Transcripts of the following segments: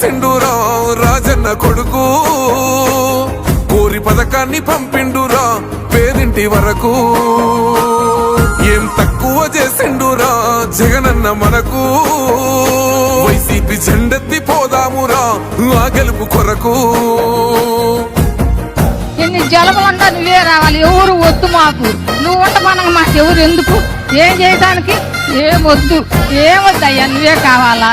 చేసిండురా రాజన్న కొడుకు. కోరి పథకాన్ని పంపిండురా పేదింటి వరకు. ఏం తక్కువ చేసిండురా జగనన్న మనకు. వైసీపీ జెండెత్తి పోదామురా ఆ గెలుపు కొరకు. ఎన్ని జలములంతా నువ్వే రావాలి? ఎవరు వద్దు మాకు. నువ్వు ఉండమనగా మాకు ఎవరు ఎందుకు? ఏం చేయడానికి ఏం వద్దు. ఏం వద్దయ్యా? నువ్వే కావాలా?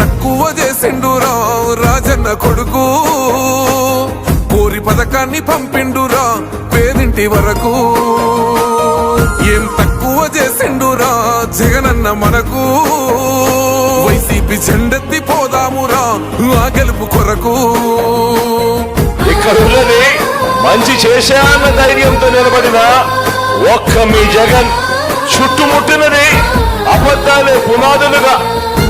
తక్కువ చేసిండురా రాజన్న కొడుకు. కోరి పథకాన్ని పంపిండురా పేదింటి వరకు. ఏం తక్కువ చేసిండురా జగనన్న మనకు. వైసీపీ జెండెత్తి పోదామురా ఆ గెలుపు కొరకు. ఇక్కడ ఉన్నది మంచి చేశాన్న ధైర్యంతో నిలబడిన ఒక్క మీ జగన్ చుట్టుముట్టినది అబద్ధాలే పునాదులుగా.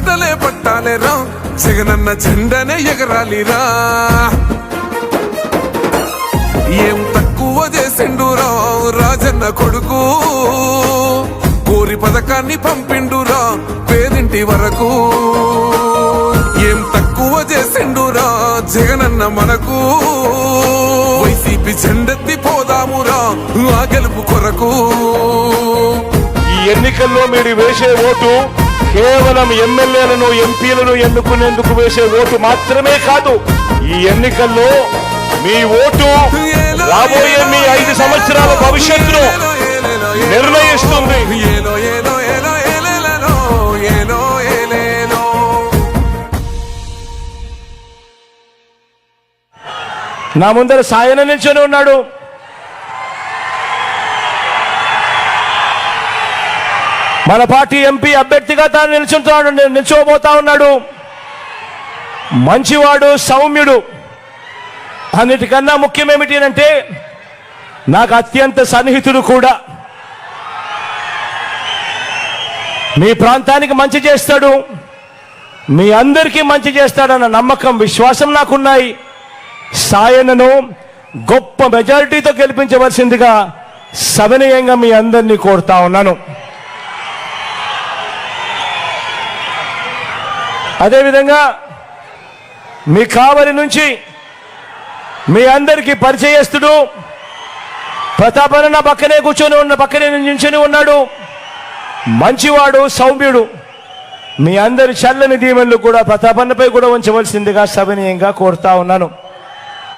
కొడుకులకు పట్టాలే పట్టాలేరా జగనన్న జెండనే ఎగరాలిరా. ఏం తక్కువ చేసిండు రాజన్న కొడుకు. కోరి పథకాన్ని పంపిండురా పేదింటి వరకు. ఏం తక్కువ చేసిండురా జగనన్న మనకు. వైసీపీ జెండెత్తి పోదామురా ఆ గెలుపు కొరకు. ఎన్నికల్లో మీరు వేసే ఓటు కేవలం ఎమ్మెల్యేలను ఎంపీలను ఎన్నుకునేందుకు వేసే ఓటు మాత్రమే కాదు ఈ ఎన్నికల్లో మీ ఓటు రాబోయే మీ ఐదు సంవత్సరాల భవిష్యత్తును నిర్ణయిస్తుంది. నా ముందర సాయన నిల్చొని ఉన్నాడు. మన పార్టీ ఎంపీ అభ్యర్థిగా తాను నిల్చుంటున్నాడు నిల్చోబోతా ఉన్నాడు. మంచివాడు సౌమ్యుడు. అన్నిటికన్నా ముఖ్యమేమిటి అంటే నాకు అత్యంత సన్నిహితుడు కూడా. మీ ప్రాంతానికి మంచి చేస్తాడు. మీ అందరికీ మంచి చేస్తాడన్న నమ్మకం విశ్వాసం నాకున్నాయి. సాయనను గొప్ప మెజారిటీతో గెలిపించవలసిందిగా సవినయంగా మీ అందరినీ కోరుతా ఉన్నాను. అదేవిధంగా మీ కావలి నుంచి మీ అందరికీ పరిచయస్తుడు ప్రతాపన్న పక్కనే కూర్చొని ఉన్న పక్కనే నించుని ఉన్నాడు. మంచివాడు సౌమ్యుడు. మీ అందరి చల్లని దీవెనలు కూడా ప్రతాపన్నపై కూడా ఉంచవలసిందిగా సభనీయంగా కోరుతా ఉన్నాను.